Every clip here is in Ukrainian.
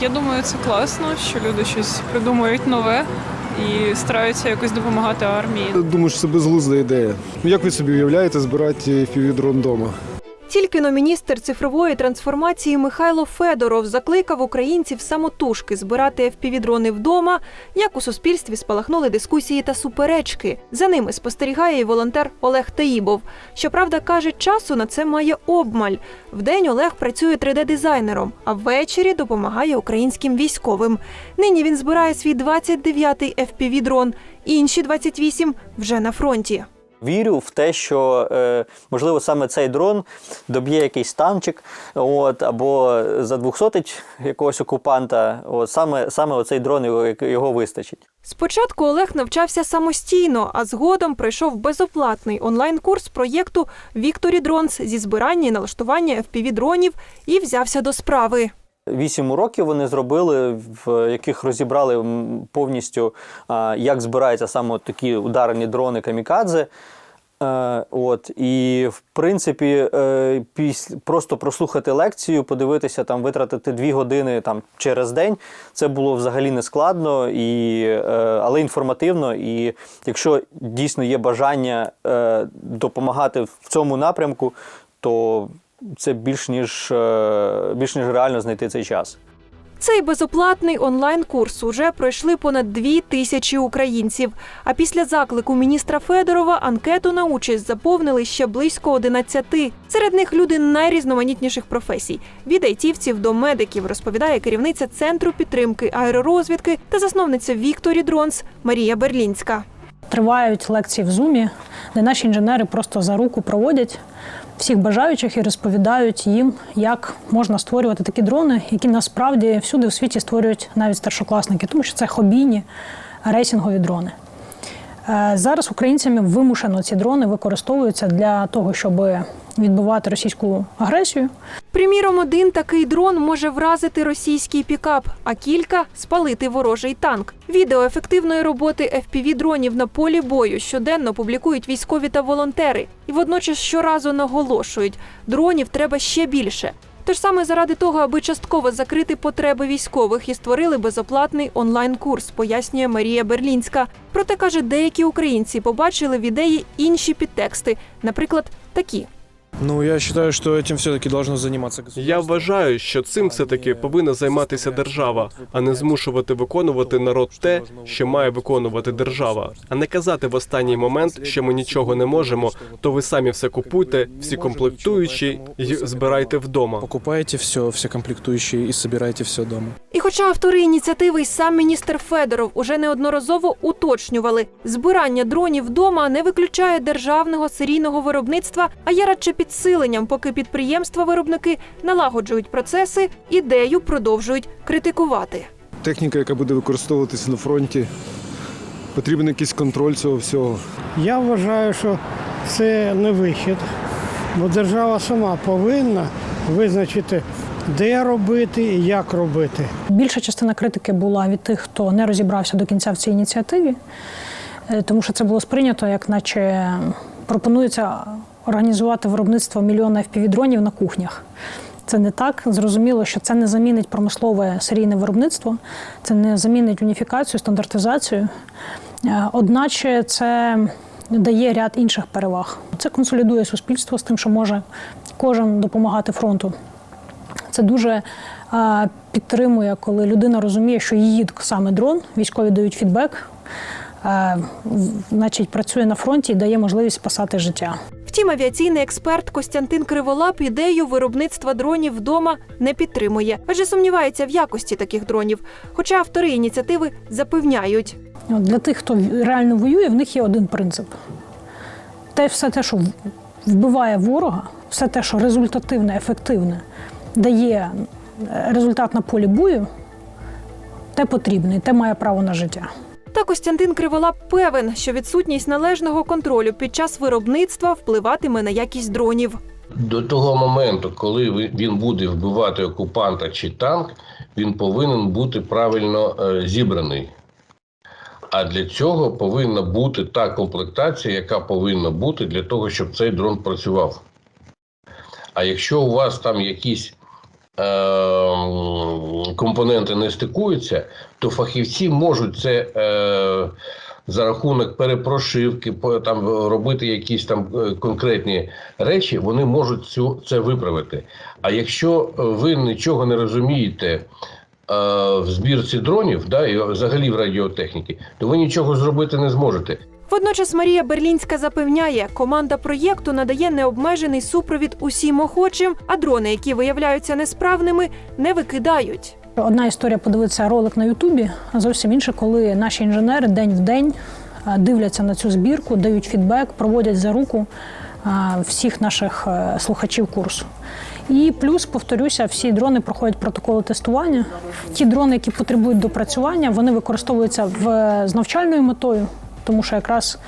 Я думаю, це класно, що люди щось придумують нове і стараються якось допомагати армії. Думаю, що це безглузда ідея. Як ви собі уявляєте збирати півдрон вдома? Тільки но міністр цифрової трансформації Михайло Федоров закликав українців самотужки збирати FPV-дрони вдома, як у суспільстві спалахнули дискусії та суперечки. За ними спостерігає і волонтер Олег Таїбов. Щоправда, каже, часу на це має обмаль. Вдень Олег працює 3D-дизайнером, а ввечері допомагає українським військовим. Нині він збирає свій 29-й FPV-дрон. Інші 28 вже на фронті. Вірю в те, що е, можливо саме цей дрон доб'є якийсь танчик, от або задвухсотить якогось окупанта. От саме саме оцей дрон його, його вистачить. Спочатку Олег навчався самостійно, а згодом пройшов безоплатний онлайн-курс проєкту Вікторі Дронс зі збирання і налаштування FPV-дронів і взявся до справи. Вісім уроків вони зробили, в яких розібрали повністю, як збираються саме такі ударні дрони камікадзе. Е, От і в принципі, е, після просто прослухати лекцію, подивитися там, витратити дві години там через день. Це було взагалі не складно, і, е, але інформативно. І якщо дійсно є бажання е, допомагати в цьому напрямку, то це більш ніж, більш ніж реально знайти цей час. Цей безоплатний онлайн-курс уже пройшли понад дві тисячі українців. А після заклику міністра Федорова анкету на участь заповнили ще близько 11. Серед них люди найрізноманітніших професій від айтівців до медиків, розповідає керівниця центру підтримки аеророзвідки та засновниця Вікторі Дронс Марія Берлінська. Тривають лекції в зумі, де наші інженери просто за руку проводять всіх бажаючих і розповідають їм, як можна створювати такі дрони, які насправді всюди у світі створюють навіть старшокласники, тому що це хобійні рейсингові дрони. Е, Зараз українцями вимушено ці дрони використовуються для того, щоб відбивати російську агресію. Приміром, один такий дрон може вразити російський пікап, а кілька спалити ворожий танк. Відео ефективної роботи FPV-дронів на полі бою щоденно публікують військові та волонтери. І водночас щоразу наголошують, дронів треба ще більше. Тож саме заради того, аби частково закрити потреби військових і створили безоплатний онлайн-курс, пояснює Марія Берлінська. Проте каже, деякі українці побачили в ідеї інші підтексти, наприклад, такі. Ну, я считаю, что этим все-таки должно заниматься государство. Я вважаю, що цим все-таки повинна займатися держава, а не змушувати виконувати народ те, що має виконувати держава, а не казати в останній момент, що ми нічого не можемо, то ви самі все купуйте, всі комплектуючі і збирайте вдома. Покупаете все, все комплектующие и собираете все дома. І хоча автори ініціативи й сам міністр Федоров уже неодноразово уточнювали, збирання дронів вдома не виключає державного серійного виробництва, а є радше підсиленням, поки підприємства-виробники налагоджують процеси, ідею продовжують критикувати. Техніка, яка буде використовуватися на фронті, потрібен якийсь контроль цього всього. Я вважаю, що це не вихід, бо держава сама повинна визначити, де робити і як робити. Більша частина критики була від тих, хто не розібрався до кінця в цій ініціативі, е, тому що це було сприйнято, як наче пропонується організувати виробництво мільйона FPV-дронів на кухнях. Це не так. Зрозуміло, що це не замінить промислове серійне виробництво, це не замінить уніфікацію, стандартизацію. Е, Одначе це дає ряд інших переваг. Це консолідує суспільство з тим, що може кожен допомагати фронту. Це дуже е, підтримує, коли людина розуміє, що її саме дрон, військові дають фідбек, значить, працює на фронті і дає можливість спасати життя. Втім, авіаційний експерт Костянтин Криволап ідею виробництва дронів вдома не підтримує, адже сумнівається в якості таких дронів. Хоча автори ініціативи запевняють, Для тих, хто реально воює, в них є один принцип: те, все те, що вбиває ворога, все те, що результативне, ефективне, дає е, результат на полі бою, те потрібне, те має право на життя. Та Костянтин Криволап певен, що відсутність належного контролю під час виробництва впливатиме на якість дронів. До того моменту, коли він буде вбивати окупанта чи танк, він повинен бути правильно е, зібраний. А для цього повинна бути та комплектація, яка повинна бути для того, щоб цей дрон працював. А якщо у вас там якісь компоненти не стикуються, то фахівці можуть це е, за рахунок перепрошивки, там робити якісь там е, конкретні речі, вони можуть цю це виправити. А якщо ви нічого не розумієте е, в збірці дронів, да, і взагалі в радіотехніці, то ви нічого зробити не зможете. Водночас Марія Берлінська запевняє, команда проєкту надає необмежений супровід усім охочим, а дрони, які виявляються несправними, не викидають. Одна історія подивитися ролик на Ютубі, а зовсім інша, коли наші інженери день в день е, дивляться на цю збірку, дають фідбек, проводять за руку е, всіх наших е, слухачів курсу. І плюс, повторюся, всі дрони проходять протоколи тестування. Ті дрони, які потребують допрацювання, вони використовуються в, з навчальною метою, тому що якраз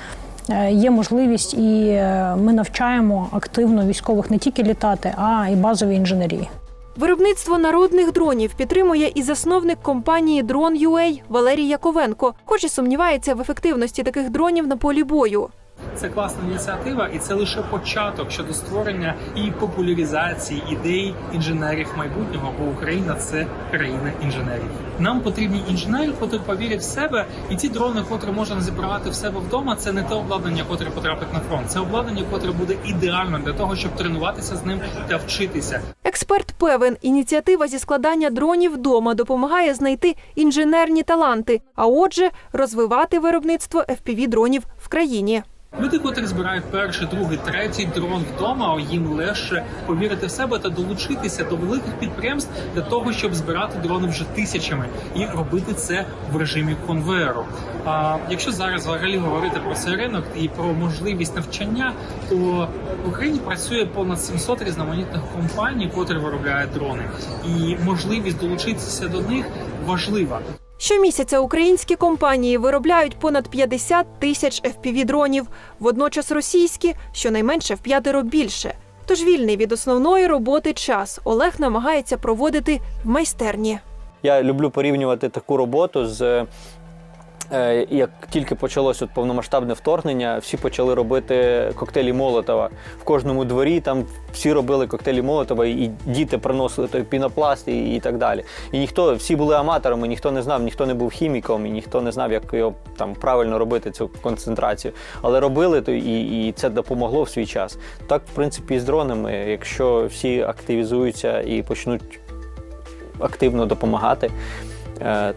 е, є можливість, і е, ми навчаємо активно військових не тільки літати, а й базовій інженерії. Виробництво народних дронів підтримує і засновник компанії Drone.ua Валерій Яковенко, хоч і сумнівається в ефективності таких дронів на полі бою. Це класна ініціатива, і це лише початок щодо створення і популяризації ідей інженерів майбутнього, бо Україна це країна інженерів. Нам потрібні інженери, котрі повірять в себе, і ті дрони, котрі можна зібрати в себе вдома, це не те обладнання, котре потрапить на фронт. Це обладнання, котре буде ідеально для того, щоб тренуватися з ним та вчитися. Експерт певен, ініціатива зі складання дронів вдома допомагає знайти інженерні таланти, а отже, розвивати виробництво fpv дронів в країні. Люди, котрі збирають перший, другий, третій дрон вдома, їм легше повірити в себе та долучитися до великих підприємств для того, щоб збирати дрони вже тисячами і робити це в режимі конвеєру. А якщо зараз взагалі говорити про цей ринок і про можливість навчання, то в Україні працює понад 700 різноманітних компаній, котрі виробляють дрони, і можливість долучитися до них важлива. Щомісяця українські компанії виробляють понад 50 тисяч fpv дронів, водночас російські щонайменше в п'ятеро більше. Тож вільний від основної роботи час Олег намагається проводити в майстерні. Я люблю порівнювати таку роботу з. Е, Як тільки почалось от повномасштабне вторгнення, всі почали робити коктейлі Молотова. В кожному дворі там всі робили коктейлі Молотова, і діти приносили той пінопласт і, і так далі. І ніхто, всі були аматорами, ніхто не знав, ніхто не був хіміком, і ніхто не знав, як його там правильно робити цю концентрацію. Але робили то і, і це допомогло в свій час. Так, в принципі, і з дронами. Якщо всі активізуються і почнуть активно допомагати, е,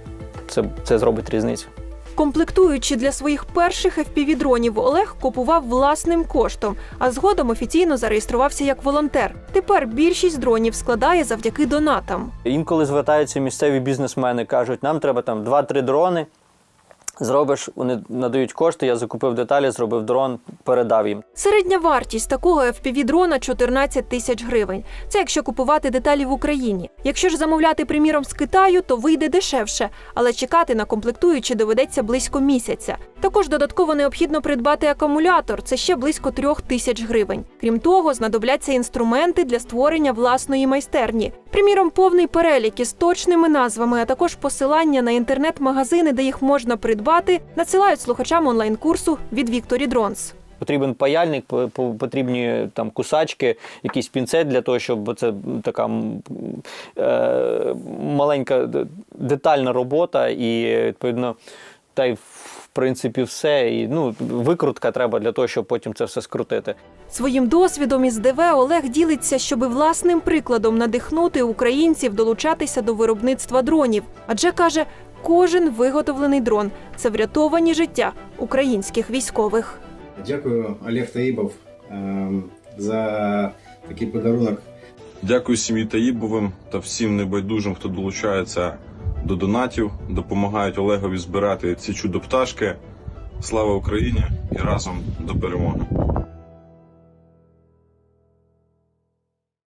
це, це зробить різницю. Комплектуючи для своїх перших fpv дронів Олег купував власним коштом, а згодом офіційно зареєструвався як волонтер. Тепер більшість дронів складає завдяки донатам. Інколи звертаються місцеві бізнесмени, кажуть, нам треба там 2-3 дрони. Зробиш, вони надають кошти, я закупив деталі, зробив дрон, передав їм. Середня вартість такого fpv дрона 14 тисяч гривень. Це якщо купувати деталі в Україні. Якщо ж замовляти, приміром, з Китаю, то вийде дешевше, але чекати на комплектуючі доведеться близько місяця. Також додатково необхідно придбати акумулятор. Це ще близько трьох тисяч гривень. Крім того, знадобляться інструменти для створення власної майстерні. Приміром, повний перелік із точними назвами, а також посилання на інтернет-магазини, де їх можна придбати, надсилають слухачам онлайн-курсу від Вікторі Дронс. Потрібен паяльник, по- по- потрібні там кусачки, якийсь пінцет для того, щоб це така е, маленька детальна робота, і відповідно, та й принципі все. І ну, викрутка треба для того, щоб потім це все скрутити. Своїм досвідом із ДВ Олег ділиться, щоби власним прикладом надихнути українців долучатися до виробництва дронів. Адже каже, кожен виготовлений дрон це врятовані життя українських військових. Дякую, Олег Таїбов, ем, за такий подарунок. Дякую сім'ї Таїбовим та всім небайдужим, хто долучається до донатів, допомагають Олегові збирати ці чудо пташки. Слава Україні і разом до перемоги!